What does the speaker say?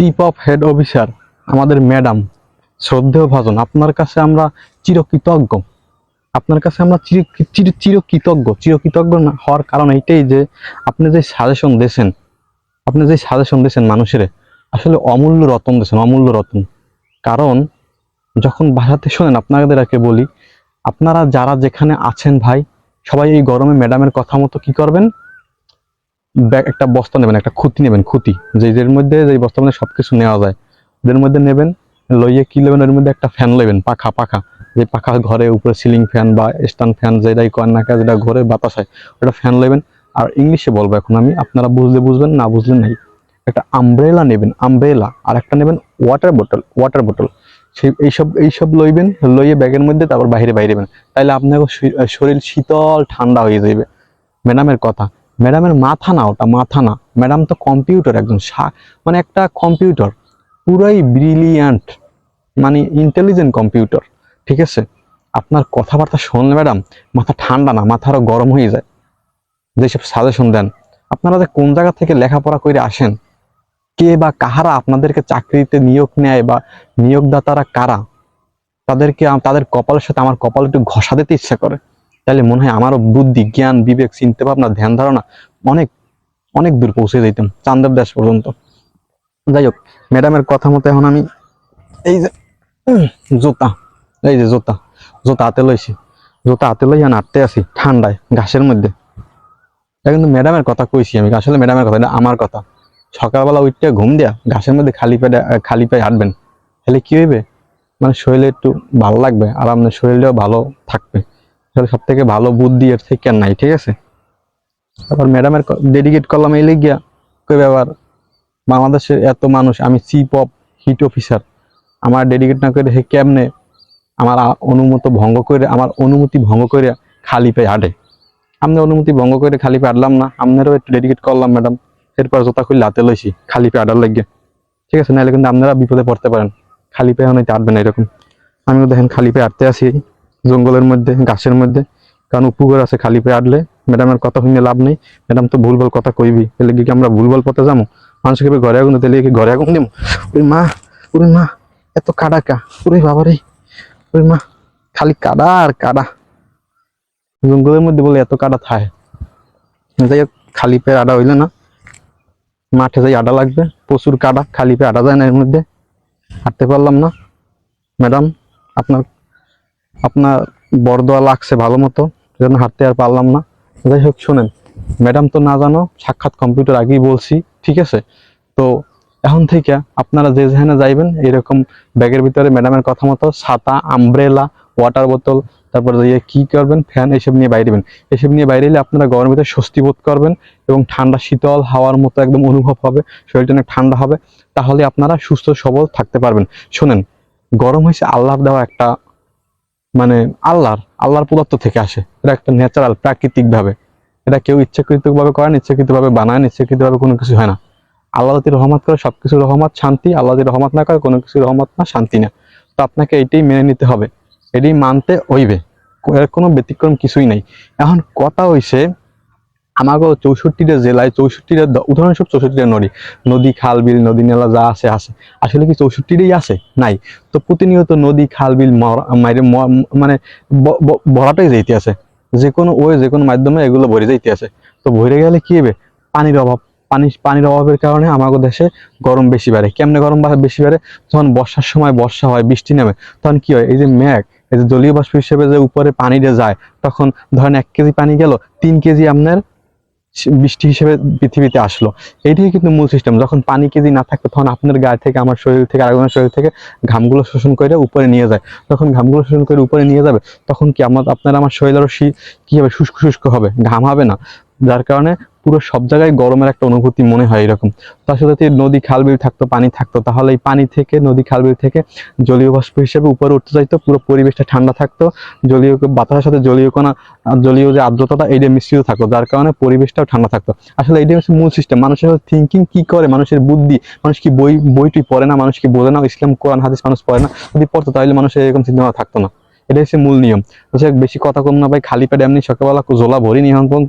Chief of head officer আমাদের madam শ্রদ্ধেয় ভাজন, আপনার কাছে আমরা চিরকৃতজ্ঞ। আপনার কাছে আমরা চির চির চিরকৃতজ্ঞ। চিরকৃতজ্ঞ হওয়ার কারণ এইটাই যে, আপনি যে সাজেশন দিয়েছেন, আপনি যে সাজেশন দিয়েছেন মানুষের, আসলে অমূল্য রতন দিয়েছেন, অমূল্য রতন। কারণ, যখন বাসাতে শোনেন, আপনাদেরকে বলি, আপনারা যারা যেখানে আছেন ভাই, সবাই এই গরমে ম্যাডামের কথা মতো কি করবেন? একটা বস্তা নেবেন, একটা খুঁতি নেবেন খুঁতি যে যের মধ্যে যে বস্তা মধ্যে সবকিছু নেওয়া যায়। ওদের মধ্যে নেবেন, লইয়ে কি নেবেন ওর মধ্যে একটা ফ্যান নেবেন পাখা পাখা। যে পাখা ঘরে উপরে সিলিং ফ্যান বা স্ট্যান্ড ফ্যান যেটাই করেন না যেটা ঘরে বাতাস হয়, ওটা ফ্যান নেবেন আর ইংলিশে বলব এখন আমি, আপনারা বুঝলে বুঝবেন, না বুঝলে নাই। একটা আমব্রেলা নেবেন আমব্রেলা আর একটা নেবেন ওয়াটার বোতল ওয়াটার বোতল সেই এইসব এইসব লইবেন, লইয়ে ব্যাগের মধ্যে তারপর বাইরে বাইরেবেন তাইলে আপনার শরীর শীতল, ঠান্ডা হয়ে যাবে ম্যাডামের কথা। ম্যাডামের মাথা না, ওটা মাথা না। ম্যাডাম তো কম্পিউটার একজন মানে একটা কম্পিউটার, পুরাই ব্রিলিয়ান্ট মানে ইন্টেলিজেন্ট কম্পিউটার, ঠিক আছে? আপনার কথাবার্তা শুনলে ম্যাডাম, মাথা ঠান্ডা না, মাথা আরও গরম হয়ে যায়। যেসব সাজেশন দেন, আপনারা যে কোন জায়গা থেকে লেখাপড়া করে আসেন, কে বা কাহারা আপনাদেরকে চাকরিতে নিয়োগ নেয় বা নিয়োগদাতারা কারা, তাদেরকে তাদের কপালের সাথে আমার কপাল একটু ঘষা দিতে ইচ্ছা করে। তাহলে মনে হয় আমারও বুদ্ধি জ্ঞান বিবেক চিন্তা ভাবনা ধ্যান ধারণা অনেক অনেক দূর পৌঁছে যেতাম চান্দের দেশ পর্যন্ত। যাই হোক ম্যাডামের কথা মতো এখন আমি এই যে জুতা এই যে জুতা জুতা হাতে লইছি। জুতা হাতে লই এখন হাঁটতে আছি ঠান্ডায় ঘাসের মধ্যে। এটা কিন্তু ম্যাডামের কথা কইছি আমি আসলে ম্যাডামের কথা এটা আমার কথা। সকালবেলা উঠতে ঘুম দেয়া ঘাসের মধ্যে খালি আহ, খালি পায়ে হাঁটবেন তাহলে কি হইবে? মানে শরীরে একটু ভালো লাগবে আর আপনার শরীরটাও ভালো থাকবে। তাহলে সব থেকে ভালো বুদ্ধি এর থেকে নাই, ঠিক আছে? তারপর ম্যাডামের ডেডিকেট করলাম এই লিগিয়া। কই ব্যাপার? বাংলাদেশের এত মানুষ, আমি চিফ অফ হিট অফিসার আমার ডেডিকেট না করে হে কেমনে আমার অনুমতি ভঙ্গ করে, আমার অনুমতি ভঙ্গ করে খালি পায়ে হাঁটে? আমি অনুমতি ভঙ্গ করে খালি পায়ে হাঁটলাম না, আপনারও একটু ডেডিকেট করলাম ম্যাডাম এরপর জোতা খুললে হাতে লইছি, খালি পায়ে হাঁটার লাগিয়ে। ঠিক আছে নাহলে কিন্তু আপনারা বিপদে পড়তে পারেন। খালি পায়ে হাঁটবেন না এরকম। আমিও দেখেন খালি পায়ে হাঁটতে আসি জঙ্গলের মধ্যে, গাছের মধ্যে। কারণ উপকার আছে খালি পায়ে হাঁটলে ম্যাডামের কথা শুনে লাভ নেই। ম্যাডাম তো ভুল ভালো কথা কইবি। তাহলে কি আমরা ভুল ভালো পথে যাব মানুষকে ঘরে আগুন তাহলে কি ঘরে আগুন দিব ওই মা, ওরে মা, এত কাডা কা। ওরে বাবা রে। ওরে মা, খালি কাদা আর কাদা জঙ্গলের মধ্যে বলে এত কাদা থায়। যাই খালি পায়ে আডা হইলে না। মাঠে যাই আডা লাগবে। প্রচুর কাদা খালি পায়ে আডা যায় না এর মধ্যে। হাঁটতে পারলাম না। ম্যাডাম, আপনার আপনার বরদোয়া লাগছে ভালো মতো সেজন্য হাঁটতে আর পারলাম না। যাই হোক, শোনেন, ম্যাডাম তো না জানো, সাক্ষাৎ কম্পিউটার আগেই বলছি, ঠিক আছে? তো এখন থেকে আপনারা যে যেখানে যাইবেন, এরকম ব্যাগের ভিতরে ম্যাডামের কথা মতো ছাতা আমব্রেলা ওয়াটার বোতল তারপর যে কি করবেন ফ্যান এসব নিয়ে বাইরেবেন। এসব নিয়ে বাইরে এলে আপনারা গরমের ভিতরে স্বস্তি বোধ করবেন এবং ঠান্ডা, শীতল হাওয়ার মতো একদম অনুভব হবে, শরীরটা অনেক ঠান্ডা হবে, তাহলে আপনারা সুস্থ, সবল থাকতে পারবেন। শোনেন, গরম হয়েছে আল্লাহ দেওয়া একটা মানে আল্লাহর আল্লাহর পদার্থ থেকে আসে। এটা একটা ন্যাচারাল প্রাকৃতিক ভাবে এটা কেউ ইচ্ছাকৃত ভাবে করেন ইচ্ছাকৃত ভাবে বানায় ইচ্ছাকৃত ভাবে কোনো কিছু হয় না। আল্লাহ যদি রহমত করে, সবকিছু রহমত, শান্তি। আল্লাহ যদি রহমত না করে, কোনো কিছু রহমত না, শান্তি না। তো আপনাকে এটাই মেনে নিতে হবে। এটাই মানতে হইবে। এর কোনো ব্যতিক্রম কিছুই নাই। এখন কথা হইছে আমাকে চৌষট্টিটা জেলায় চৌষট্টিটা উদাহরণস্বরূপ চৌষট্টিটা নদী। নদী, খাল, বিল, নদী, নালা যা আছে আছে। আসলে কি চৌষট্টিটাই আছে? নাই। তো প্রতিনিয়ত নদী, খাল, বিল মানে ভরাটাই যাইতে আছে। যে কোনো ওয়ে যে কোনো মাধ্যমে এগুলো ভরে যাইতে আছে। তো ভরে গেলে কি হবে? পানির অভাব। পানি, পানির অভাবের কারণে আমাদের দেশে গরম বেশি বাড়ে। কেমনে গরম বেশি বাড়ে? যখন বর্ষার সময় বর্ষা হয়, বৃষ্টি নামে, তখন কি হয়? এই যে মেঘ, এই যে জলীয় বাষ্প হিসেবে যে উপরে পানিটা যায়, তখন ধরেন এক কেজি পানি গেল, তিন কেজি আপনার বৃষ্টি হিসেবে পৃথিবীতে আসলো। এটাই কিন্তু মূল সিস্টেম যখন পানি কেজি না থাকবে তখন আপনার গায়ে থেকে, আমার শরীর থেকে আরেকজনের শরীর থেকে ঘামগুলো শোষণ করে উপরে নিয়ে যায়। তখন ঘামগুলো শোষণ করে উপরে নিয়ে যাবে, তখন কি আমার, আপনার আমার শরীর আরও কি হবে? শুষ্ক শুষ্ক হবে, ঘাম হবে না। যার কারণে পুরো সব জায়গায় গরমের একটা অনুভূতি মনে হয় এরকম। তার সাথে যদি নদী খালবিল থাকতো, পানি থাকতো। তাহলে এই পানি থেকে, নদী খাল খালবিল থেকে জলীয় বাষ্প হিসেবে উপরে উঠতে যাইতো পুরো পরিবেশটা ঠান্ডা থাকতো। জলীয় বাতাসের সাথে জলীয় কণা জলীয় যে আর্দ্রতাটা এইটা মিশ্রিত থাকতো, যার কারণে পরিবেশটাও ঠান্ডা থাকতো। আসলে এইটাই হচ্ছে মূল সিস্টেম মানুষের থিঙ্কিং কি করে? মানুষের বুদ্ধি, মানুষ কি বই, বইটি পড়ে না? মানুষ কি বোঝে না? ইসলাম, কোরআন, হাদিস মানুষ পড়ে না? যদি পড়তো, তাহলে মানুষের এরকম চিন্তা থাকতো না। এটা হচ্ছে মূল নিয়ম। বেশি কথা কম না ভাই, খালি পেটে এমনি সকালবেলা জোলা ভরি নি এখন পর্যন্ত।